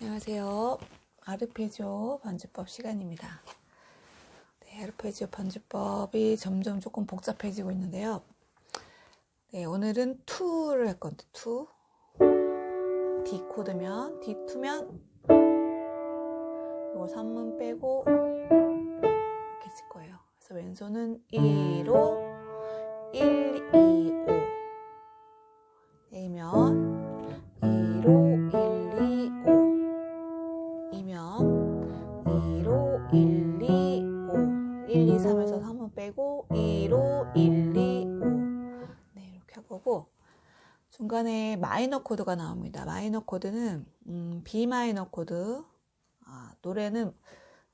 안녕하세요. 아르페지오 반주법 시간입니다. 네, 아르페지오 반주법이 점점 조금 복잡해지고 있는데요. 네, 오늘은 2를 할 건데 2. D 코드면 D2면 이거 3문 빼고 이렇게 쓸 거예요. 그래서 왼손은 2로 1, 2, 5 A면 중간에 마이너 코드가 나옵니다. 마이너 코드는 음, B 마이너 코드 아, 노래는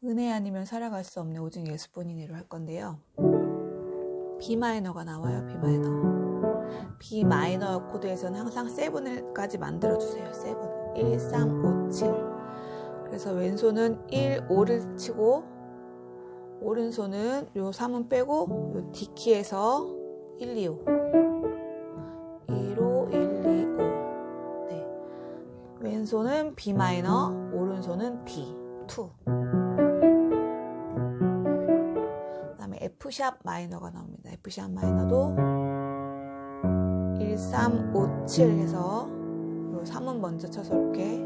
은혜 아니면 살아갈 수 없네 오직 예수뿐이니로 할 건데요. B 마이너가 나와요. B 마이너. B 마이너 코드에서는 항상 7까지 만들어 주세요. 7. 1, 3, 5, 7. 그래서 왼손은 1, 5를 치고 오른손은 요 3은 빼고 요 D 키에서 1, 2, 5. 왼손은 B 마이너, 오른손은 D. 2. 그다음에 F 샵 마이너가 나옵니다. F 샵 마이너도 1, 3, 5, 7 해서 요 3은 먼저 쳐서 이렇게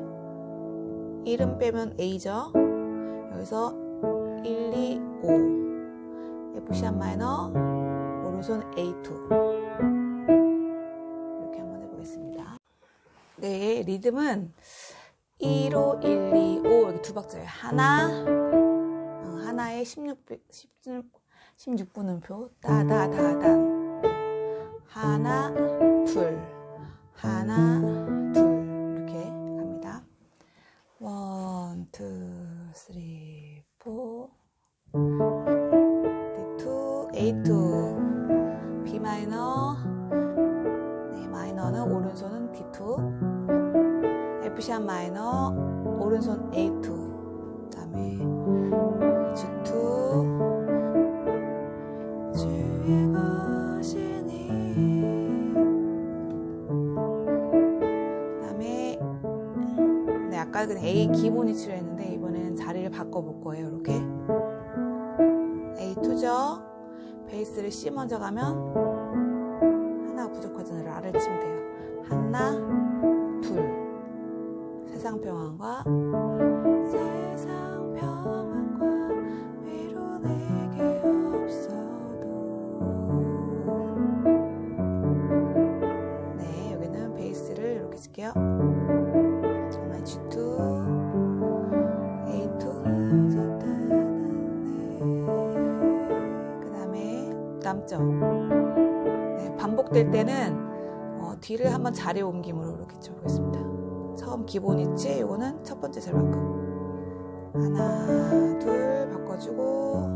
1은 빼면 A죠. 여기서 1, 2, 5 F 샵 마이너 오른손 A2 리듬은 2로 1, 2, 5 이렇게 두 박자예요. 하나, 어, 하나에 16, 16, 16분 음표. 따다다단 하나, 둘, 하나, 둘. 이렇게 갑니다. 원, 투, 쓰리, F 샵 마이너 오른손 A2 그다음에 G2 주의 것이니. 그다음에 네 아까 그냥 A 기본 위치로 했는데 이번에는 자리를 바꿔볼 거예요 이렇게. A2죠. 베이스를 C 먼저 가면 하나가 부족하잖아요. R을 치면 돼요. 하나 둘 세상 평안과 세상 평안과 위로 내게 없어도. 네 여기는 베이스를 이렇게 쓸게요. G2 A2 그 다음에 남죠 네, 반복될 때는 어, 뒤를 한번 자리 옮김으로 이렇게 쳐보겠습니다 처음 기본 있지? 요거는 첫 번째 절만큼 하나 둘 바꿔주고.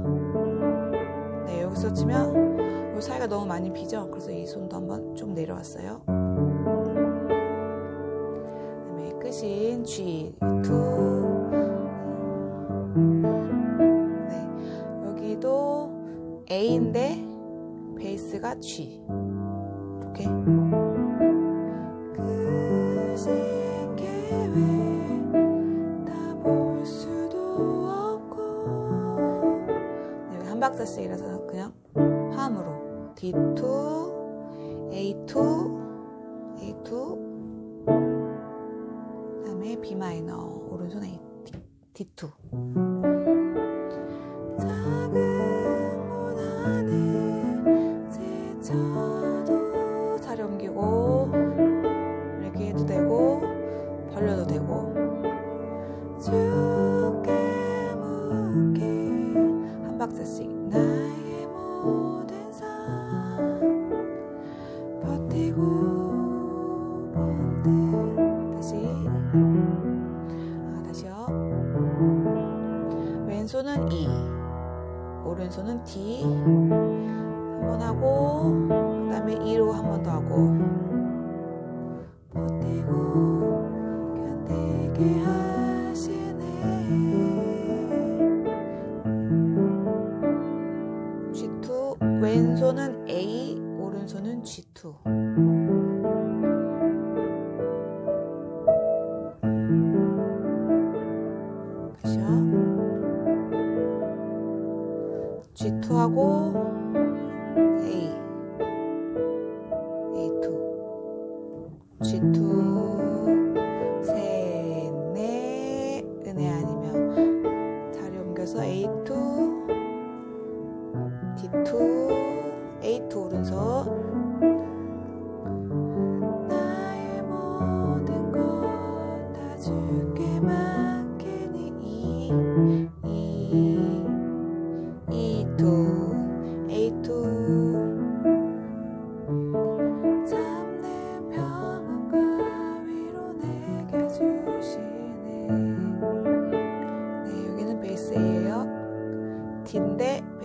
네 여기서 치면 요 사이가 너무 많이 비죠? 그래서 이 손도 한번 좀 내려왔어요. 그 다음에 끝인 G2 네 여기도 A인데 베이스가 G. 이렇게 한 박자씩이라서 그냥 화음으로. D2 A2 A2 그다음에 B 마이너 오른손 A D2 아 다시요. 왼손은 E 오른손은 D. 한번 하고 그 다음에 E로 한 번 더 하고. 버티고 견디게 하 하고 A A2 G2 셋넷 은혜 아니면 자리 옮겨서 A2 D2 A2 오른손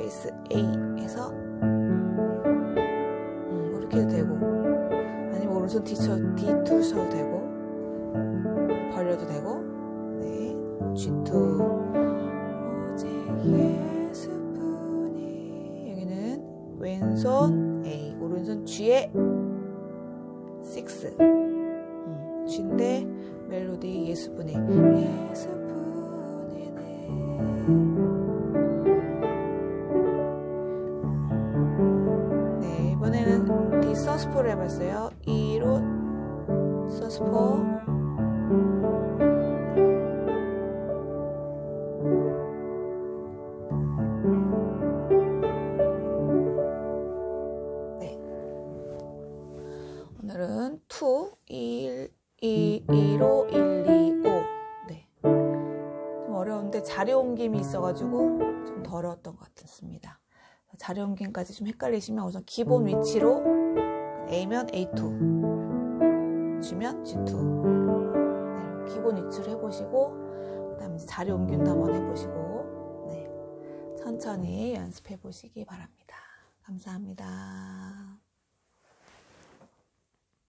베이스 A에서 음, 이렇게 해도 되고 아니면 오른손 D 쳐, D2 쳐도 되고 벌려도 되고 네 G2 오직 예수뿐이 여기는 왼손 A 오른손 G에 6 음, G인데 멜로디 예수뿐이 예수뿐이네 서스포를 해봤어요 2로 서스포 네. 오늘은 2, 1, 2, 2로 1, 2, 5. 네. 좀 어려운데 자리 옮김이 있어가지고 좀더 어려웠던 것 같습니다. 자리 옮김까지 좀 헷갈리시면 우선 기본 위치로 A면 A2, G면 G2. 네, 기본 위치로 해보시고, 그 다음에 자리 옮김도 한번 해보시고, 네. 천천히 연습해 보시기 바랍니다. 감사합니다.